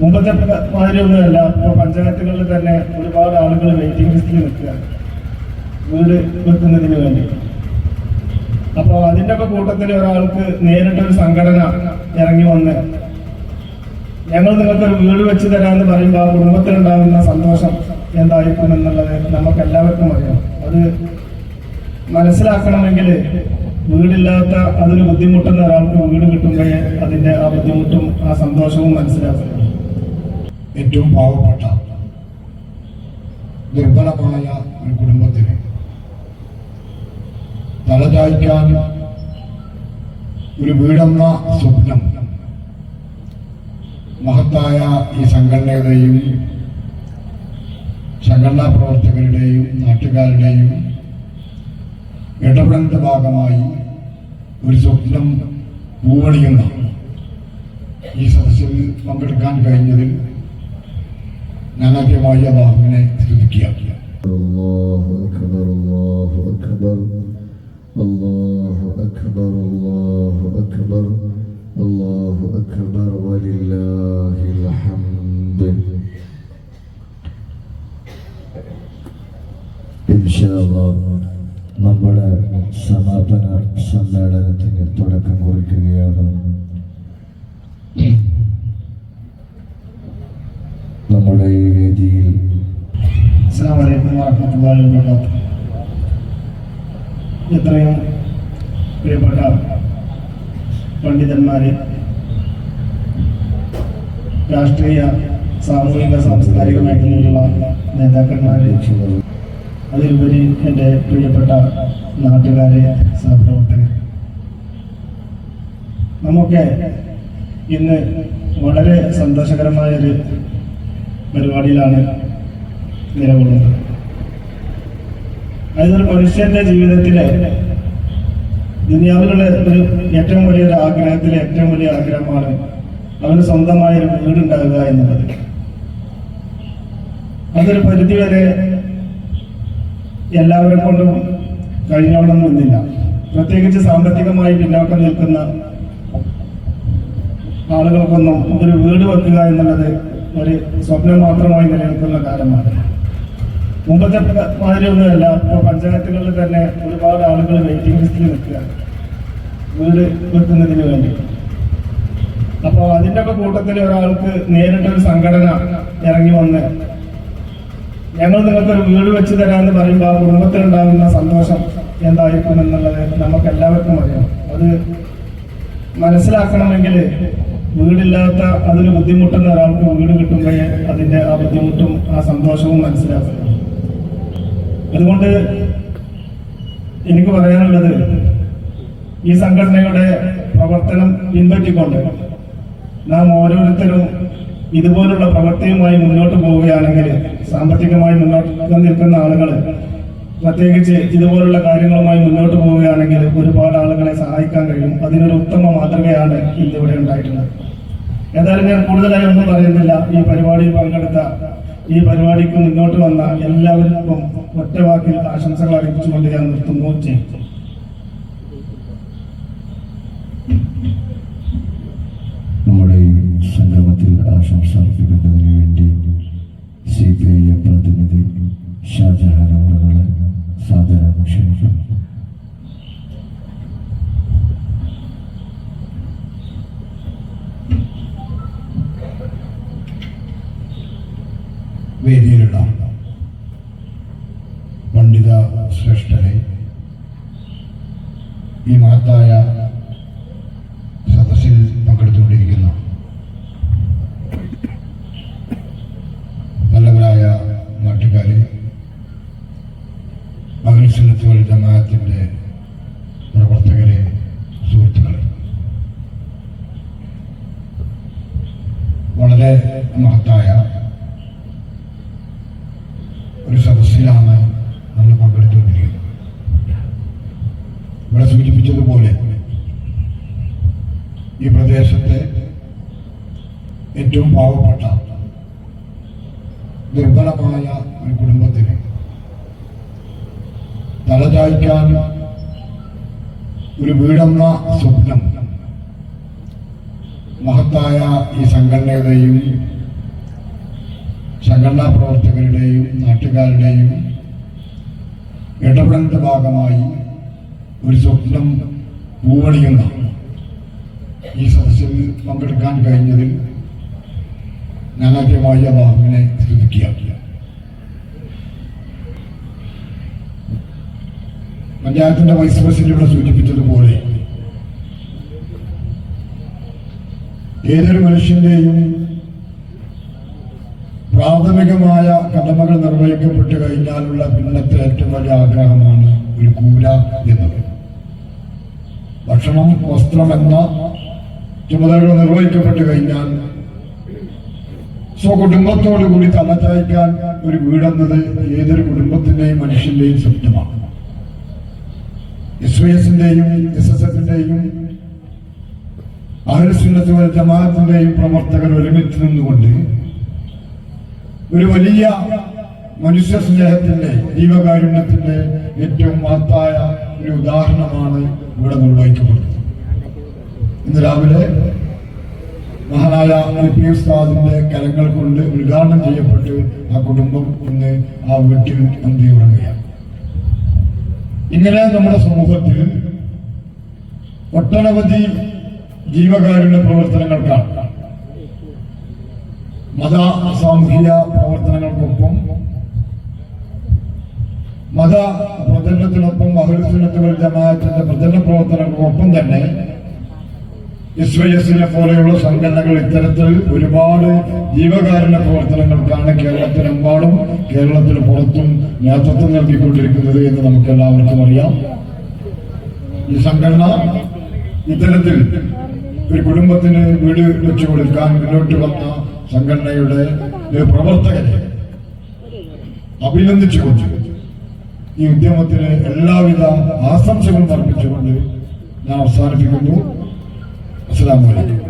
മുമ്പത്തെ മാതിരിയൊന്നുമല്ല ഇപ്പൊ പഞ്ചായത്തുകളിൽ തന്നെ ഒരുപാട് ആളുകൾ വെയിറ്റിംഗ് ലിസ്റ്റിൽ നിൽക്കുക. വീട് വെക്കുന്നതിന് വേണ്ടി. അപ്പോൾ അതിന്റെ ഒക്കെ കൂട്ടത്തിൽ ഒരാൾക്ക് നേരിട്ടൊരു സംഘടന ഇറങ്ങി വന്ന് ഞങ്ങൾ നിങ്ങൾക്ക് ഒരു വീട് വെച്ച് തരാമെന്ന് പറയുമ്പോൾ ആ കുടുംബത്തിലുണ്ടാകുന്ന സന്തോഷം എന്തായിരിക്കും എന്നുള്ളത് നമുക്ക് എല്ലാവർക്കും അറിയാം. അത് മനസ്സിലാക്കണമെങ്കിൽ വീടില്ലാത്ത അതിന് ബുദ്ധിമുട്ടുന്ന ഒരാൾക്ക് വീട് കിട്ടുമ്പോഴേ അതിന്റെ ആ ബുദ്ധിമുട്ടും ആ സന്തോഷവും മനസ്സിലാക്കണം ഏറ്റവും പാവപ്പെട്ട ദുർബലമായ ഒരു കുടുംബത്തിന് തലചായ്ക്കാൻ ഒരു വീടെന്ന സ്വപ്നം മഹത്തായ ഈ സംഘടനയുടെയും സംഘടനാ പ്രവർത്തകരുടെയും നാട്ടുകാരുടെയും ഇടപെടലിന്റെ ഭാഗമായി ഒരു സ്വപ്നം പൂവണിയുന്ന ഈ സദസ്സിൽ പങ്കെടുക്കാൻ കഴിഞ്ഞതിൽ ഞാൻ ആദ്യമായി അള്ളാഹുവിനെ സ്തുതിക്കുക الله أكبر الله أكبر الله أكبر الله أكبر الله أكبر ولله الحمد إن شاء الله നമ്മുടെ സമാപന സമ്മേളനത്തിന് തുടക്കം കുറിക്കുകയാണ് വേദിയിൽ എത്രയും പ്രിയപ്പെട്ട പണ്ഡിതന്മാരെ രാഷ്ട്രീയ സാമൂഹിക സാംസ്കാരിക മേഖലയിലുള്ള നേതാക്കന്മാരെ അതിലുപരി എന്റെ പ്രിയപ്പെട്ട നാട്ടുകാരെ സഹപ്രവർത്തകർ നമുക്ക് ഇന്ന് വളരെ സന്തോഷകരമായൊരു പരിപാടിയിലാണ് നിലകൊള്ളുന്നത്. അതൊരു മനുഷ്യന്റെ ജീവിതത്തിലെ ദുനിയാവിലുള്ള ഒരു ഏറ്റവും വലിയൊരു ആഗ്രഹത്തിലെ ഏറ്റവും വലിയ ആഗ്രഹമാണ് അവന് സ്വന്തമായ ഒരു വീടുണ്ടാകുക എന്നുള്ളത്. അതൊരു പരിധിവരെ എല്ലാവരെ കൊണ്ടും കഴിഞ്ഞോളണമെന്നില്ല പ്രത്യേകിച്ച് സാമ്പത്തികമായി പിന്നോക്കം നിൽക്കുന്ന ആളുകൾക്കൊന്നും ഒരു വീട് വെക്കുക എന്നുള്ളത് ഒരു സ്വപ്നം മാത്രമായി നിലനിൽക്കുന്ന കാലമാണ്. മുമ്പത്തെ മാതിരി ഒന്നുമല്ല ഇപ്പൊ പഞ്ചായത്തുകളിൽ തന്നെ ഒരുപാട് ആളുകൾ വെയിറ്റിംഗ് ലിസ്റ്റിൽ നിൽക്കുക. വീട് വെക്കുന്നതിന് വേണ്ടി. അപ്പോൾ അതിന്റെ ഒക്കെ കൂട്ടത്തിൽ ഒരാൾക്ക് നേരിട്ടൊരു സംഘടന ഇറങ്ങി വന്ന് ഞങ്ങൾ നിങ്ങൾക്ക് ഒരു വീട് വെച്ച് തരാമെന്ന് പറയുമ്പോൾ ആ കുടുംബത്തിനുണ്ടാകുന്ന സന്തോഷം എന്തായിരിക്കും എന്നുള്ളത് നമുക്ക് എല്ലാവർക്കും അറിയാം. അത് മനസ്സിലാക്കണമെങ്കിൽ വീടില്ലാത്ത അതിന് ബുദ്ധിമുട്ടുന്ന ഒരാൾക്ക് വീട് കിട്ടുമ്പോൾ അതിന്റെ ആ ബുദ്ധിമുട്ടും ആ സന്തോഷവും മനസ്സിലാക്കുന്നു. അതുകൊണ്ട് എനിക്ക് പറയാനുള്ളത് ഈ സംഘടനയുടെ പ്രവർത്തനം പിൻപറ്റിക്കൊണ്ട് നാം ഓരോരുത്തരും ഇതുപോലുള്ള പ്രവൃത്തിയുമായി മുന്നോട്ട് പോവുകയാണെങ്കിൽ സാമ്പത്തികമായി മുന്നോട്ട് നിൽക്കുന്ന ആളുകൾ പ്രത്യേകിച്ച് ഇതുപോലുള്ള കാര്യങ്ങളുമായി മുന്നോട്ട് പോവുകയാണെങ്കിൽ ഒരുപാട് ആളുകളെ സഹായിക്കാൻ കഴിയും. അതിനൊരു ഉത്തമ മാതൃകയാണ് ഇന്നിവിടെ ഉണ്ടായിട്ടുള്ളത്. ഏതായാലും ഞാൻ കൂടുതലായി ഒന്നും പറയുന്നില്ല. ഈ പരിപാടിയിൽ പങ്കെടുത്ത ഈ പരിപാടിക്ക് മുന്നോട്ട് വന്ന എല്ലാവർക്കും ഒറ്റവാക്കിൽ ആശംസകൾ അറിയിച്ചുകൊണ്ട് ഞാൻ നിർത്തുന്നു. ചെയ്യും പണ്ഡിത ശ്രേഷ്ഠനെ. ഈ മഹത്തായ സദസ്സിൽ പങ്കെടുത്തുകൊണ്ടിരിക്കുന്ന. നല്ലവരായ നാട്ടുകാരെ മകരസുന്നത്തുകൾ ജമാഅത്തിന്റെ പ്രവർത്തകരെ സുഹൃത്തുക്കളെ. വളരെ മഹത്തായ ഒരു സദസ്സിലാണ് നമ്മൾ പങ്കെടുത്തുകൊണ്ടിരിക്കുന്നത് ഇവിടെ സൂചിപ്പിച്ചതുപോലെ ഈ പ്രദേശത്തെ ഏറ്റവും പാവപ്പെട്ട ദുർബലമായ ഒരു കുടുംബത്തിന് തലചായ്ക്കാൻ ഒരു വീടെന്ന സ്വപ്നം മഹത്തായ ഈ സംഘടനയുടെയും സംഘടനാ പ്രവർത്തകരുടെയും നാട്ടുകാരുടെയും ഇടപെടലിന്റെ ഭാഗമായി ഒരു സ്വപ്നം പൂവണിയുന്ന ഈ സദസ്സിൽ പങ്കെടുക്കാൻ കഴിഞ്ഞതിൽ ഞാൻ ആദ്യമായി അള്ളാഹുവിനെ സ്തുതിക്കുകയാണ് പഞ്ചായത്തിന്റെ വൈസ് പ്രസിഡന്റ് ഇവിടെ സൂചിപ്പിച്ചതുപോലെ ഏതൊരു മനുഷ്യന്റെയും പ്രാഥമികമായ കടമകൾ നിർവഹിക്കപ്പെട്ട് കഴിഞ്ഞാലുള്ള പിന്നത്തെ ഏറ്റവും വലിയ ആഗ്രഹമാണ് ഒരു കൂര എന്നത്. ഭക്ഷണം വസ്ത്രം എന്ന ചുമതലകൾ നിർവഹിക്കപ്പെട്ട് കഴിഞ്ഞാൽ സ്വകുടുംബത്തോടു കൂടി തലചായ്ക്കാൻ ഒരു വീടെന്നത് ഏതൊരു കുടുംബത്തിന്റെയും മനുഷ്യന്റെയും സ്വപ്നമാണ്. എസ് വി എസിന്റെയും എസ് എസ് എഫിന്റെയും അഹൽസുന്നത്ത് വൽ ജമാഅത്തിന്റെയും പ്രവർത്തകർ ഒരുമിച്ച് നിന്നുകൊണ്ട് ഒരു വലിയ മനുഷ്യ സ്നേഹത്തിന്റെ ജീവകാരുണ്യത്തിന്റെ ഏറ്റവും മഹത്തായ ഒരു ഉദാഹരണമാണ് ഇവിടെ നിർവഹിക്കപ്പെടുന്നത്. ഇന്ന് രാവിലെ മഹാനായ എ പി ഉസ്താദിന്റെ കരങ്ങൾ കൊണ്ട് ഉദ്ഘാടനം ചെയ്യപ്പെട്ട് ആ കുടുംബം ഇന്ന് ആ വീട്ടിൽ അന്തി ഉറങ്ങുകയാണ് ഇങ്ങനെ നമ്മുടെ സമൂഹത്തിൽ ഒട്ടനവധി ജീവകാരുണ്യ പ്രവർത്തനങ്ങൾക്കാണ് മത സാമൂഹിക പ്രവർത്തനങ്ങൾക്കൊപ്പം മത പ്രചരണത്തിനൊപ്പം അഹുലത്തിനത്തുകൾ ജമാഅത്തിന്റെ പ്രചരണ പ്രവർത്തനങ്ങൾക്കൊപ്പം തന്നെ എസ് പോലെയുള്ള സംഘടനകൾ ഇത്തരത്തിൽ ഒരുപാട് ജീവകാരുണ്യ പ്രവർത്തനങ്ങൾക്കാണ് കേരളത്തിലെമ്പാടും കേരളത്തിന് പുറത്തും നേതൃത്വം നൽകിക്കൊണ്ടിരിക്കുന്നത് എന്ന് നമുക്ക് എല്ലാവർക്കും അറിയാം. ഈ സംഘടന ഇത്തരത്തിൽ ഒരു കുടുംബത്തിന് വീട് വെച്ചു കൊടുക്കാൻ മുന്നോട്ട് വന്ന സംഘടനയുടെ പ്രവർത്തകരെ പ്രവർത്തകരെ അഭിനന്ദിച്ചുകൊണ്ട് ഈ ഉദ്യമത്തിന് എല്ലാവിധ ആശംസകളും അർപ്പിച്ചുകൊണ്ട് ഞാൻ അവസാനിപ്പിക്കുന്നു. la muela.